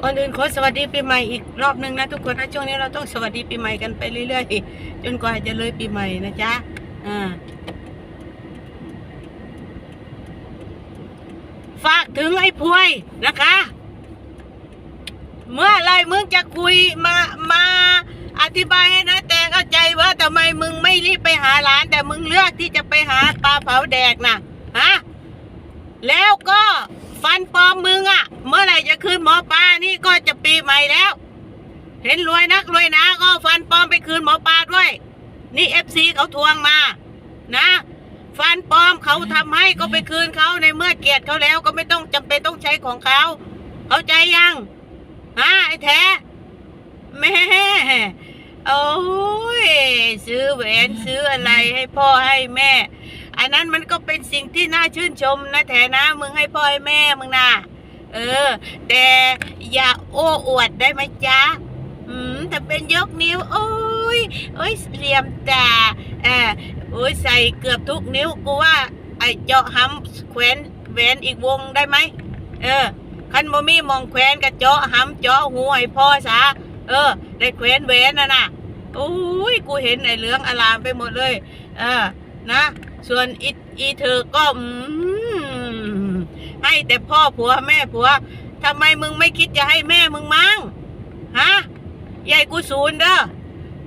ก่อนอื่นขอสวัสดีปีใหม่อีกรอบหนึ่งนะทุกคนนะช่วงนี้เราต้องสวัสดีปีใหม่กันไปเรื่อยๆจนกว่าจะเลยปีใหม่นะจ๊ะอ่าฝากถึงไอ้พวยนะคะ เมื่อไรมึงจะคุยมามาอธิบายให้นะแต่เข้าใจว่าทำไมมึงไม่รีบไปหาหลาน แต่มึงเลือกที่จะไปหาปลาเผาแดกนะฮะแล้วก็ ฟันปลอมมึงอะ่ะเมื่อไหร่จะคืนหมอปลานี่ก็จะปีใหม่แล้ว เห็นรวยนักรวยนะก็ฟันปลอมไปคืนหมอปลาด้วย นี่เอฟซีเขาทวงมา นะ ฟันปลอมเขาทำให้ก็ไปคืนเขาในเมื่อเกลียดเขาแล้วก็ไม่ต้องจำเป็นต้องใช้ของเขาเข้าใจยังฮะไอ้แท้แม่โอ้ยซื้อแหวนซื้ออะไรให้พ่อให้แม่ อันนั้นมันก็เป็นสิ่งที่น่าชื่นชมนะแถนะ มึงให้พ่อให้แม่มึงนะเออ แต่อย่าโอ้อวดได้ไหมจ๊ะอืมแต่เป็นยกนิ้ว โอ้ยโอ้ยเหลี่ยมตาเออโอ้ยใส่เกือบทุกนิ้วกูว่าไอ้เจาะห้ำแขวนแหวนอีกวงได้ไหมเออคันบ่มีหมองแขวนกับเจาะห้ำเจาะหูให้พ่อซะเออ ได้แขวนแหวนน่ะนะโอ้ยกูเห็นไอ้เหลืองอลามไปหมดเลย เออนะ ส่วนอีอีเธอก็ให้แต่พ่อผัวแม่ผัวทำไมมึงไม่คิดจะให้แม่มึงมั้งฮะยายกูศูนย์เด้อ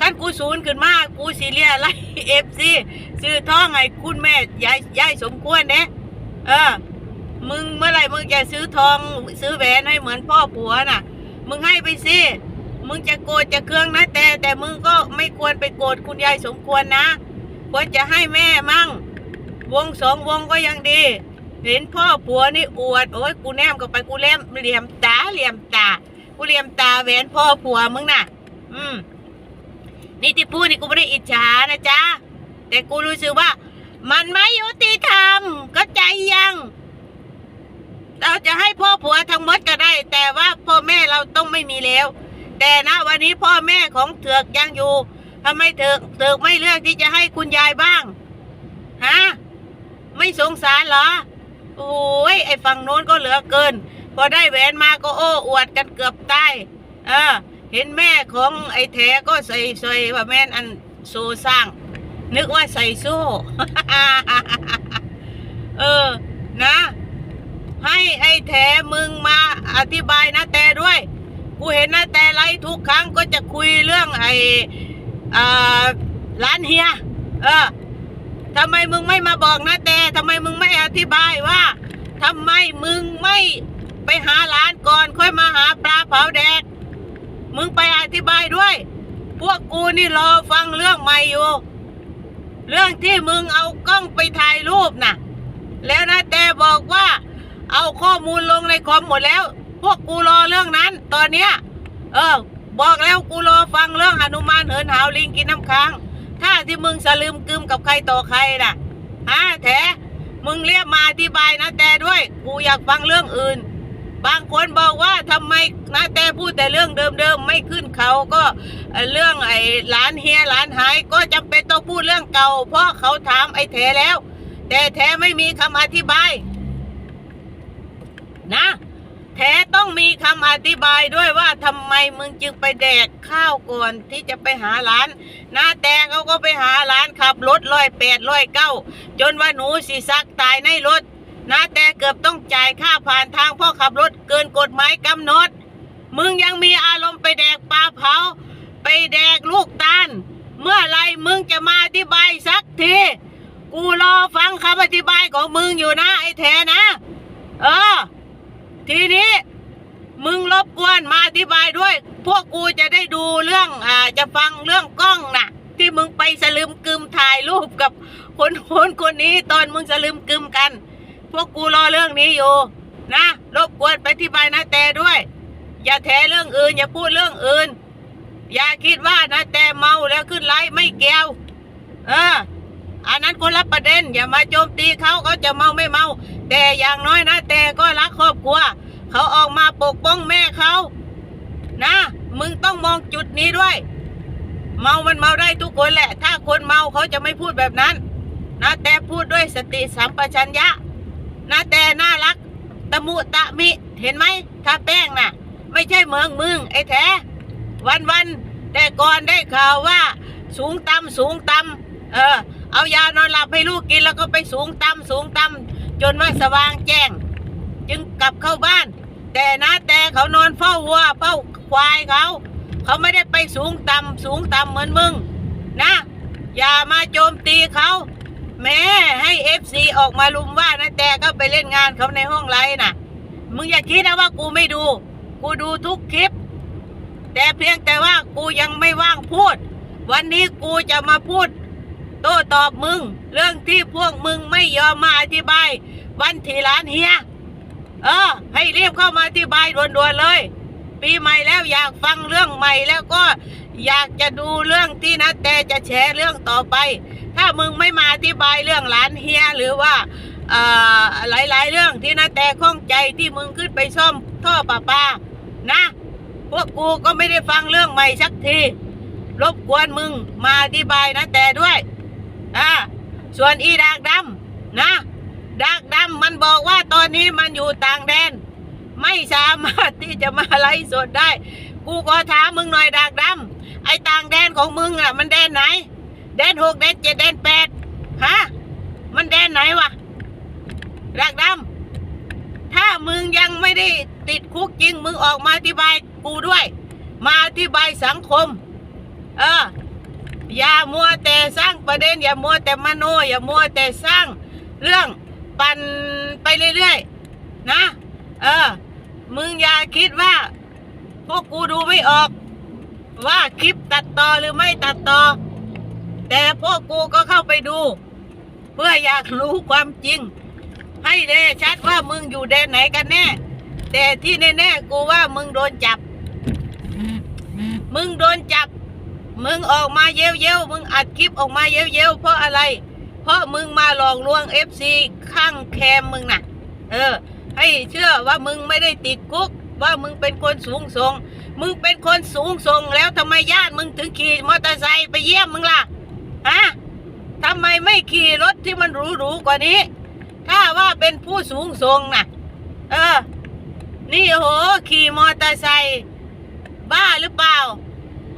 กันกูศูนย์ขึ้นมากูสิเรียอะไรเอฟซีซื้อท้องให้คุณแม่ยายยายสมควรเด้เออ มึงเมื่อไหร่มึงจะซื้อทองซื้อแหวนให้เหมือนพ่อผัวน่ะ มึงให้ไปสิมึงจะโกรธจะเครื่องนะแต่แต่มึงก็ไม่ควรไปโกรธคุณยายสมควรนะ ควรจะให้แม่มั่ง วงสองวงก็ยังดี เห็นพ่อผัวนี่อวด โอ้ยกูแนมกับไปกูเล่มเหลี่ยมตาเหลี่ยมตา กูเหลี่ยมตาแหวนพ่อผัวมึงน่ะ อืม นี่ที่พูดนี่กูไม่ได้อิจฉานะจ๊ะ แต่กูรู้สึกว่า มันไม่ยุติธรรมก็ใจยัง เราจะให้พ่อผัวทั้งหมดก็ได้ แต่ว่าพ่อแม่เราต้องไม่มีแล้ว แต่นะวันนี้พ่อแม่ของเถือกยังอยู่ ทำไมเถือกเถือกไม่เลือกที่จะให้คุณยายบ้างฮะไม่สงสารเหรอโอ้ยไอ้ฝั่งโน้นก็เหลือเกิน พอได้แหวนมาก็โอ้อวดกันเกือบตายเออ เห็นแม่ของไอ้แท้ก็ใส่ใส่ว่าแม่นอันโซสร้าง นึกว่าใส่โซ่เออนะ ให้ไอ้แท้มึงมาอธิบายนะแต่ด้วย กูเห็นนะแต่ไลทุกครั้งก็จะคุยเรื่องไอ้ ร้านเฮีย เออทำไมมึงไม่มาบอกนะแต่ทำไมมึงไม่อธิบายว่าทำไมมึงไม่ไปหาร้านก่อน ค่อยมาหาปลาเผาแดกมึงไปอธิบายด้วย พวกกูนี่รอฟังเรื่องใหม่อยู่ เรื่องที่มึงเอากล้องไปถ่ายรูปน่ะ แล้วนะแต่บอกว่า เอาข้อมูลลงในคอมหมดแล้ว พวกกูรอเรื่องนั้น ตอนเนี้ย เออ บอกแล้วกูรอฟังเรื่องหนุมานเหินหาวลิงกินน้ำค้าง ถ้าที่มึงสลืมกึมกับใครต่อใครน่ะฮะแถมึงเรียกมาอธิบายนะแต่ด้วย กูอยากฟังเรื่องอื่น บางคนบอกว่าทำไมนะแต่พูดแต่เรื่องเดิมๆไม่ขึ้นเขาก็เรื่องไอ้หลานเฮียหลานหายก็จำเป็นต้องพูดเรื่องเก่า เพราะเขาถามไอ้แถแล้ว แต่แถไม่มีคำอธิบาย นะ ต้องมีคำอธิบายด้วยว่าทำไมมึงจึงไปแดกข้าวก่อนที่จะไปหาร้านนะแต่เขาก็ไปหาร้านขับรถร้อยแปดร้อยเก้าจนว่าหนูสิซักตายในรถนะแต่เกือบต้องจ่ายค่าผ่านทางเพ่อขับรถเกินกฎหมายกำหนด มึงยังมีอารมณ์ไปแดกปลาเผา ไปแดกลูกตาล เมื่อไรมึงจะมาอธิบายสักที กูรอฟังคำอธิบายของมึงอยู่นะไอ้แทนะ เออ ทีนี้ มึงรบกวนมาอธิบายด้วย พวกกูจะได้ดูเรื่องอ่าจะฟังเรื่องกล้องน่ะ ที่มึงไปสลืมกึมถ่ายรูปกับคนคนคนนี้ตอนมึงสลืมกึมกัน พวกกูรอเรื่องนี้อยู่นะรบกวนไปอธิบายนะแต่ด้วย อย่าแถเรื่องอื่น อย่าพูดเรื่องอื่น อย่าคิดว่านะแต่เมาแล้วขึ้นไลฟ์ไม่เกี่ยว เอออันนั้นคนละประเด็น อย่ามาโจมตีเขาเขาจะเมาไม่เมา แต่อย่างน้อยนะแต่ก็รักครอบครัว เขาออกมาปกป้องแม่เขานะ มึงต้องมองจุดนี้ด้วย เมามันเมาได้ทุกคนแหละ ถ้าคนเมาเขาจะไม่พูดแบบนั้น นะแต่พูดด้วยสติสัมปชัญญะ นะแต่น่ารัก ตะมุตะมิ เห็นไหมถ้าแป้งน่ะ ไม่ใช่เมืองมึงไอ้แท้ วันวันแต่ก่อนได้ข่าวว่า สูงต่ำสูงต่ำเออ เอายานอนหลับให้ลูกกินแล้วก็ไปสูงต่ำสูงต่ำจนว่าสว่างแจ้ง จึงกลับเข้าบ้าน แต่นะแต่เขานอนเฝ้าวัวเฝ้าควายเขา เขาไม่ได้ไปสูงต่ำสูงต่ำเหมือนมึง นะ อย่ามาโจมตีเขาแม้ให้เอฟซีออกมาลุมว่านะแต่ก็ไปเล่นงานเขาในห้องไลน์น่ะ มึงอย่าคิดนะว่ากูไม่ดู กูดูทุกคลิป แต่เพียงแต่ว่ากูยังไม่ว่างพูด วันนี้กูจะมาพูด โต้ตอบมึง เรื่องที่พวกมึงไม่ยอมมาอธิบาย วันที่ร้านเฮีย เออ ให้รีบเข้ามาอธิบายด่วนๆเลย ปีใหม่แล้วอยากฟังเรื่องใหม่แล้วก็อยากจะดูเรื่องที่นะแต่จะแชร์เรื่องต่อไป ถ้ามึงไม่มาอธิบายเรื่องหลานเฮียหรือว่าอ่อหลายๆ เรื่องที่นะแต่ข้องใจที่มึงขึ้นไปซ่อมท่อประปานะ พวกกูก็ไม่ได้ฟังเรื่องใหม่สักทีรบกวนมึงมาอธิบายนะแต่ด้วยอ่าส่วนอีดากดำนะ ดากดำมันบอกว่าตอนนี้มันอยู่ต่างแดน ไม่สามารถที่จะมาไลฟ์สดได้ กูขอถามมึงหน่อยดากดำไอ้ต่างแดนของมึงอะ มันแดนไหน แดนหกแดนเจ็ดแดนแปดฮะมันแดนไหนวะดากดำถ้ามึงยังไม่ได้ติดคุกจริง มึงออกมาอธิบายกูด้วย มาอธิบายสังคม เอออย่ามัวแต่สร้างประเด็น อย่ามัวแต่มโน อย่ามัวแต่สร้างเรื่อง ปั่นไปเรื่อยๆ นะ เออ มึงอย่าคิดว่า พวกกูดูไม่ออก ว่าคลิปตัดต่อหรือไม่ตัดต่อ แต่พวกกูก็เข้าไปดู เพื่ออยากรู้ความจริง ให้แน่ชัดว่ามึงอยู่แดนไหนกันแน่ แต่ที่แน่ๆกูว่ามึงโดนจับ มึงโดนจับ มึงออกมาเย้ยวๆมึงอัดคลิปออกมาเย้ยวๆเพราะอะไร เพราะมึงมาหลอกลวงเอฟซีข้างแคมมึงน่ะ เออ ให้เชื่อว่ามึงไม่ได้ติดคุก ว่ามึงเป็นคนสูงส่ง มึงเป็นคนสูงส่งแล้วทำไมญาติมึงถึงขี่มอเตอร์ไซค์ไปเยี่ยมมึงล่ะฮะทำไมไม่ขี่รถที่มันหรูๆกว่านี้ ถ้าว่าเป็นผู้สูงส่งน่ะ เออ นี่โหขี่มอเตอร์ไซค์บ้าหรือเปล่า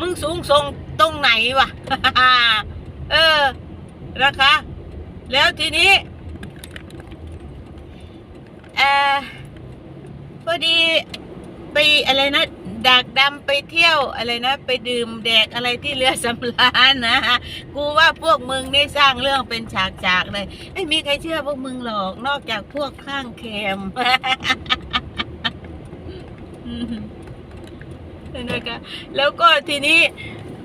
มึงสูงส่งตรงไหนวะ เออ นะคะ แล้วทีนี้เออพอดีไปอะไรนะดากดำไปเที่ยวอะไรนะ ไปดื่มแดกอะไรที่เรือสำราญนะกูว่าพวกมึงได้สร้างเรื่องเป็นฉากๆเลยไม่มีใครเชื่อพวกมึงหรอกนอกจากพวกข้างแคมนะคะแล้วก็ทีนี้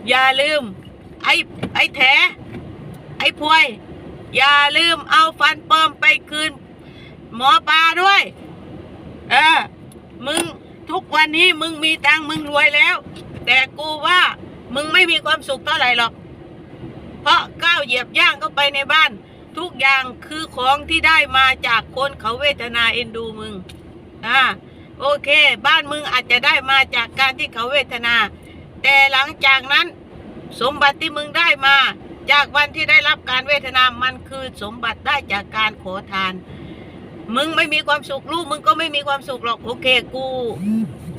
อย่าลืม ไอ้ไอ้แถไอ้พวย อย่าลืมเอาฟันปลอมไปคืน หมอปลาด้วย เออ มึงทุกวันนี้มึงมีตังมึงรวยแล้ว แต่กูว่ามึงไม่มีความสุขเท่าไหร่หรอก เพราะก้าวเหยียบย่างเข้าไปในบ้าน ทุกอย่างคือของที่ได้มาจากคนเขาเวทนาเอ็นดูมึงอ่าโอเค บ้านมึงอาจจะได้มาจากการที่เขาเวทนา แต่หลังจากนั้น สมบัติที่มึงได้มา จากวันที่ได้รับการเวทนา มันคือสมบัติได้จากการขอทาน มึงไม่มีความสุขลูกมึงก็ไม่มีความสุขหรอกโอเค กู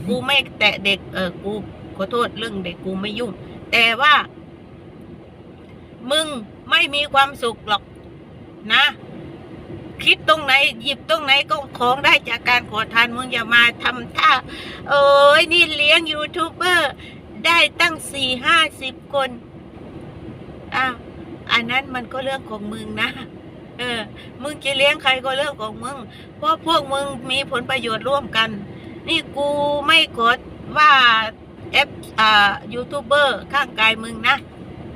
กูไม่แตะเด็กเออกูขอโทษเรื่องเด็กกูไม่ยุ่ง แต่ว่า มึงไม่มีความสุขหรอกนะ คิดตรงไหน หยิบตรงไหนก็ของได้จากการขอทานมึงอย่ามาทำท่าเอ้ยนี่เลี้ยงยูทูบเบอร์ได้ตั้งสี่ห้าสิบคน อ้าวอันนั้นมันก็เรื่องของมึงนะ เออ มึงจะเลี้ยงใครก็เรื่องของมึง เพราะพวกมึงมีผลประโยชน์ร่วมกัน นี่กูไม่กดว่าเอฟอ่ายูทูบเบอร์ข้างกายมึงนะ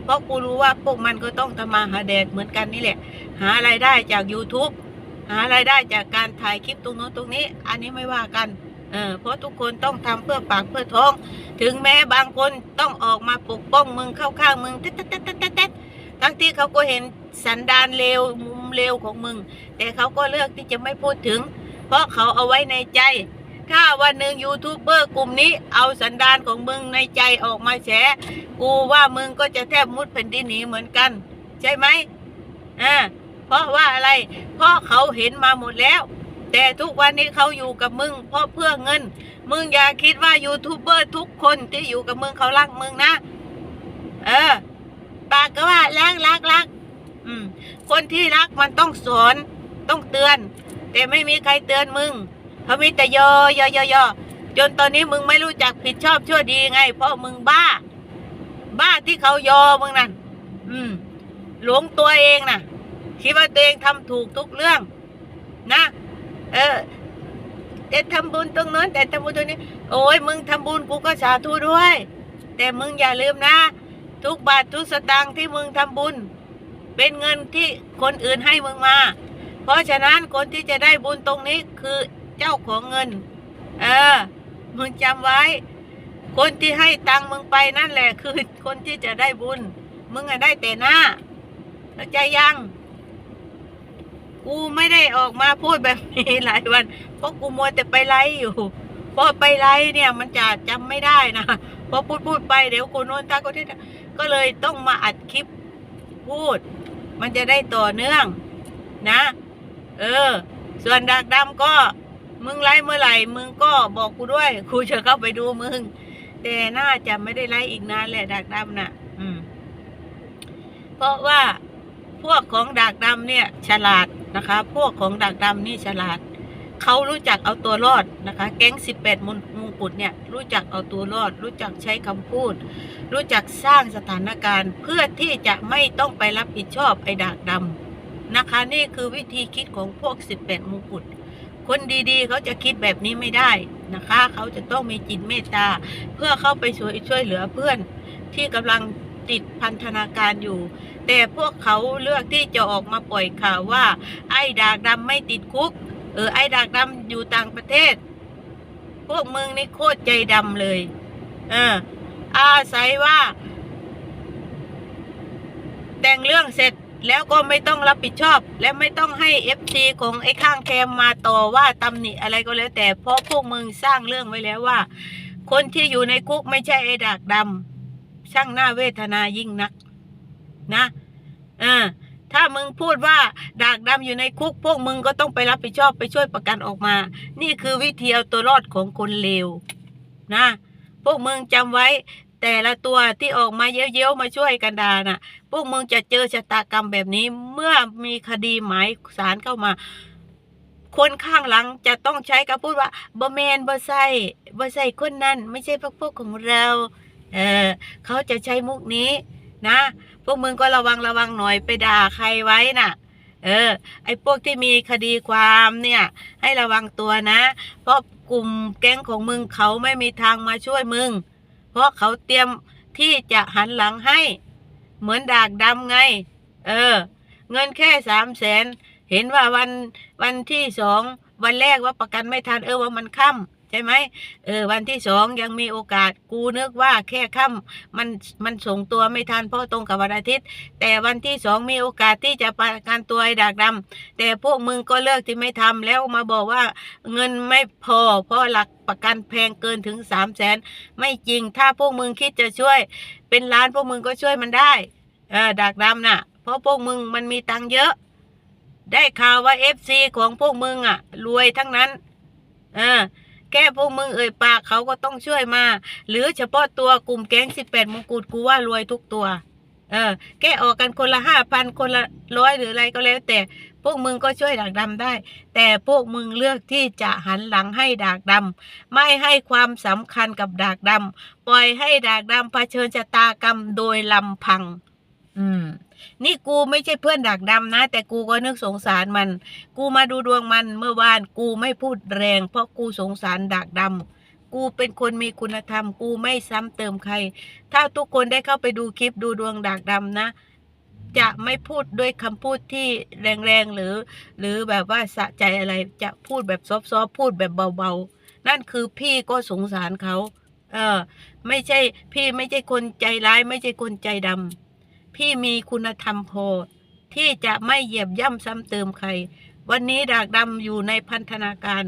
เพราะกูรู้ว่าพวกมันก็ต้องทำมาหาแดกเหมือนกันนี่แหละ หาไรายได้จาก YouTube หารายได้จากการถ่ายคลิปตรงโน้นตรงนี้ อันนี้ไม่ว่ากัน เออเพราะทุกคนต้องทำเพื่อปากเพื่อท้อง ถึงแม้บางคนต้องออกมาปกป้องมึงเข้าข้างมึงเต๊ดเต๊ดเต๊ดเต๊ดเต๊ดทั้งที่เขาก็เห็นสันดานเลวมุมเลวของมึง แต่เขาก็เลือกที่จะไม่พูดถึง เพราะเขาเอาไว้ในใจ ถ้าวันหนึ่งยูทูบเบอร์กลุ่มนี้เอาสันดานของมึงในใจออกมาแฉกูว่ามึงก็จะแทบมุดแผ่นดินหนีเหมือนกัน ใช่ไหมอ่าเพราะว่าอะไร เพราะเขาเห็นมาหมดแล้ว แต่ทุกวันนี้เขาอยู่กับมึง เพราะเพื่อเงิน มึงอย่าคิดว่ายูทูบเบอร์ทุกคนที่อยู่กับมึงเขารักมึงนะ เออ ปากก็ว่ารักรักรักอืม คนที่รักมันต้องสอนต้องเตือน แต่ไม่มีใครเตือนมึงเขามีแต่ยอยอยอยอจนตอนนี้มึงไม่รู้จักผิดชอบชั่วดีไง เพราะมึงบ้า บ้าที่เขายอมึงนั่นอืม หลงตัวเองน่ะคิดว่าตัวเองทำถูกทุกเรื่อง นะ เออ แต่ทำบุญตรงนั้น แต่ทำบุญตรงนี้ โอ้ยมึงทำบุญกูก็สาธุด้วย แต่มึงอย่าลืมนะ ทุกบาททุกสตางค์ที่มึงทำบุญ เป็นเงินที่คนอื่นให้มึงมา เพราะฉะนั้นคนที่จะได้บุญตรงนี้คือเจ้าของเงิน เออ มึงจำไว้ คนที่ให้ตังค์มึงไปนั่นแหละ คือคนที่จะได้บุญ มึงอะได้แต่หน้าเข้าใจยัง กูไม่ได้ออกมาพูดแบบนี้หลายวัน เพราะกูมัวแต่ไปไลฟ์อยู่พอไปไลฟ์เนี่ยมันจะจำไม่ได้นะพอพูดพูดไปเดี๋ยวคนโน้นตาคนที่ก็เลยต้องมาอัดคลิปพูด มันจะได้ต่อเนื่อง นะ เออ ส่วนดักดำก็มึงไลฟ์เมื่อไหร่ มึงก็บอกกูด้วยกูจะเข้าไปดูมึง แต่น่าจะไม่ได้ไลฟ์อีกนานแหละดักดำน่ะ อืม เพราะว่าพวกของดักดำเนี่ย ฉลาด นะคะ พวกของดักดำนี่ฉลาด เขารู้จักเอาตัวรอดนะคะ แก๊งสิบแปดมงกุฎเนี่ยรู้จักเอาตัวรอด รู้จักใช้คำพูด รู้จักสร้างสถานการณ์ เพื่อที่จะไม่ต้องไปรับผิดชอบไอ้ดากดำนะคะ นี่คือวิธีคิดของพวกสิบแปดมงกุฎคนดีๆ เขาจะคิดแบบนี้ไม่ได้นะคะ เขาจะต้องมีจิตเมตตา เพื่อเข้าไปช่วยช่วยเหลือเพื่อนที่กำลังติดพันธนาการอยู่ แต่พวกเขาเลือกที่จะออกมาปล่อยข่าวว่า ไอ้ดากดำไม่ติดคุก เออไอ้ดากดำอยู่ต่างประเทศ พวกมึงนี่โคตรใจดำเลยเอออาศัยว่า แต่งเรื่องเสร็จแล้วก็ไม่ต้องรับผิดชอบ และไม่ต้องให้เอฟซีของไอ้ข้างแคมมาต่อว่าตำหนิอะไรก็แล้ว แต่เพราะพวกมึงสร้างเรื่องไว้แล้วว่า คนที่อยู่ในคุกไม่ใช่ไอ้ดากดำช่างหน้าเวทนายิ่งนัก นะเออถ้ามึงพูดว่าดากดำอยู่ในคุกพวกมึงก็ต้องไปรับผิดชอบไปช่วยประกันออกมา นี่คือวิธีเอาตัวรอดของคนเลวนะ พวกมึงจำไว้แต่ละตัวที่ออกมาเย้ยวๆมาช่วยกันดาน่ะ พวกมึงจะเจอชะตากรรมแบบนี้ เมื่อมีคดีหมายสารเข้ามา คนข้างหลังจะต้องใช้คำพูดว่าบ่แมนบ่ใส่บ่ใส่คนนั้น ไม่ใช่พวกพวกของเรา เออเขาจะใช้มุกนี้นะ วกมึงก็ระวังระวังหน่อยไปด่าใครไว้น่ะ เออ ไอ้พวกที่มีคดีความเนี่ย ให้ระวังตัวนะ เพราะกลุ่มแก๊งของมึงเขาไม่มีทางมาช่วยมึง เพราะเขาเตรียมที่จะหันหลังให้ เหมือนดากดำไง เออ เงินแค่สามแสนเห็นว่าวันวันที่สองวันแรกว่าประกันไม่ทันเออว่ามันค่ำ ใช่ไหมเออวันที่สองยังมีโอกาสกูนึกว่าแค่ค่ำมันมันส่งตัวไม่ทันเพราะตรงกับวันอาทิตย์ แต่วันที่สองมีโอกาสที่จะประกันตัวไอ้ดากดำแต่พวกมึงก็เลิกที่ไม่ทำแล้วมาบอกว่าเงินไม่พอเพราะหลักประกันแพงเกินถึงสามแสนไม่จริงถ้าพวกมึงคิดจะช่วย เป็นล้านพวกมึงก็ช่วยมันได้เออดากดำน่ะ เพราะพวกมึงมันมีตังเยอะ ได้ข่าวว่าเอฟซีของพวกมึงอะ รวยทั้งนั้น เออ แค่พวกมึงเอ่ยปากเขาก็ต้องช่วยมา หรือเฉพาะตัวกลุ่มแก๊งสิบแปดมงกุฎกูว่ารวยทุกตัว เออ แก้ออกกันคนละห้าพันคนละร้อยหรืออะไรก็แล้ว แต่พวกมึงก็ช่วยดากดำได้ แต่พวกมึงเลือกที่จะหันหลังให้ดากดำไม่ให้ความสำคัญกับดากดำปล่อยให้ดากดำเผชิญชะตากรรมโดยลำพัง อืม นี่กูไม่ใช่เพื่อนดากดำนะ แต่กูก็นึกสงสารมัน กูมาดูดวงมันเมื่อวานกูไม่พูดแรง เพราะกูสงสารดากดำกูเป็นคนมีคุณธรรม กูไม่ซ้ำเติมใคร ถ้าทุกคนได้เข้าไปดูคลิปดูดวงดากดำนะ จะไม่พูดด้วยคำพูดที่แรงๆหรือ หรือแบบว่าสะใจอะไรจะพูดแบบซอฟๆพูดแบบเบาๆ นั่นคือพี่ก็สงสารเขาเออ ไม่ใช่พี่ไม่ใช่คนใจร้าย ไม่ใช่คนใจดำ พี่มีคุณธรรมพอที่จะไม่เหยียบย่ำซ้ำเติมใคร วันนี้ดากดำอยู่ในพันธนาการ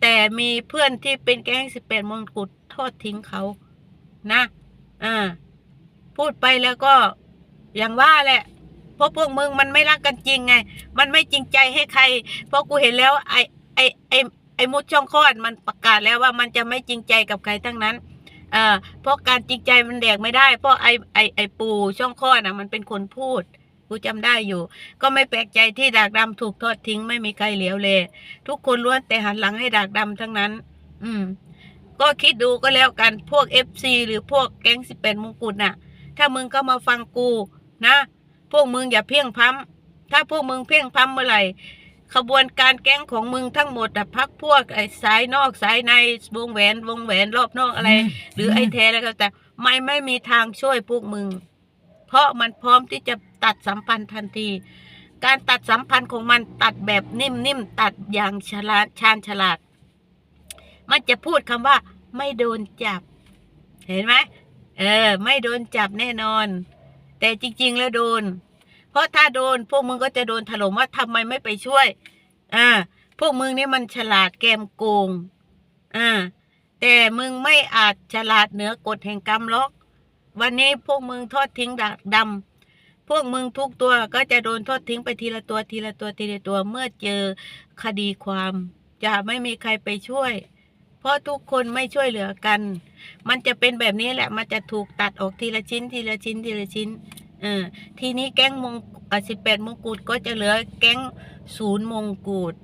แต่มีเพื่อนที่เป็นแก๊งสิบแปดมงกุฎทอดทิ้งเขานะอ่าพูดไปแล้วก็อย่างว่าแหละเพราะพวกมึงมันไม่รักกันจริงไง มันไม่จริงใจให้ใคร เพราะกูเห็นแล้วไอไอไอไอ้มุดช่องคลอดมันประกาศแล้วว่ามันจะไม่จริงใจกับใครทั้งนั้น อ่อเพราะการจริงใจมันแดกไม่ได้ เพราะไอไอไอปูช่องคลอน่ะมันเป็นคนพูดกูจำได้อยู่ ก็ไม่แปลกใจที่ดากดำถูกทอดทิ้งไม่มีใครเหลียวเลยทุกคนล้วนแต่หันหลังให้ดากดำทั้งนั้น อืม ก็คิดดูก็แล้วกันพวกเอฟซีหรือพวกแก๊งสิบแปดมงกุฎน่ะ ถ้ามึงก็มาฟังกูนะ พวกมึงอย่าเพียงพำถ้าพวกมึงเพียงพำเมื่อไหร่ ขบวนการแก๊งของมึงทั้งหมดอะพักพวกไอ้สายนอกสายในวงแหวนวงแหวนรอบนอกอะไร หรือไอ้แท้แล้วก็แต่ไม่ไม่มีทางช่วยพวกมึง เพราะมันพร้อมที่จะตัดสัมพันธ์ทันที การตัดสัมพันธ์ของมันตัดแบบนิ่มๆตัดอย่างฉลาดชาญฉลาด มันจะพูดคำว่า ไม่โดนจับ เห็นไหมเออ ไม่โดนจับแน่นอน แต่จริง ๆ แล้วโดน เพราะถ้าโดนพวกมึงก็จะโดนถล่มว่าทำไมไม่ไปช่วย อ่า พวกมึงนี่มันฉลาดแกมโกง อ่า แต่มึงไม่อาจฉลาดเหนือกฎแห่งกรรมหรอก วันนี้พวกมึงทอดทิ้งดักดำพวกมึงทุกตัวก็จะโดนทอดทิ้งไปทีละตัวทีละตัวทีละตัวเมื่อเจอคดีความ จะไม่มีใครไปช่วย เพราะทุกคนไม่ช่วยเหลือกัน มันจะเป็นแบบนี้แหละ มันจะถูกตัดออกทีละชิ้นทีละชิ้นทีละชิ้น ออทีนี้แก๊งมงสิบแปดมงกุฎก็จะเหลือแก๊งศูนย์มงกุฎ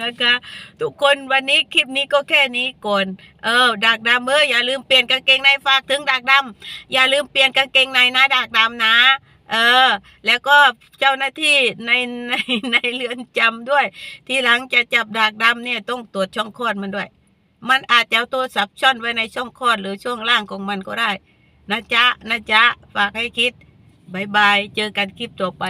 นะคะ ทุกคนวันนี้คลิปนี้ก็แค่นี้ก่อน เออดักดำเอออย่าลืมเปลี่ยนกางเกงในฝากถึงดักดำอย่าลืมเปลี่ยนกางเกงในนะดักดำนะ เออ แล้วก็เจ้าหน้าที่ในในในเรือนจำด้วย ทีหลังจะจับดักดำเนี่ยต้องตรวจช่องคลอดมันด้วย มันอาจจะเอาโทรศัพท์ซ่อนไว้ในช่องคลอดหรือช่วงล่างของมันก็ได้ นะจ๊ะนะจ๊ะฝากให้คิดบายบาย เจอกันคลิปต่อไป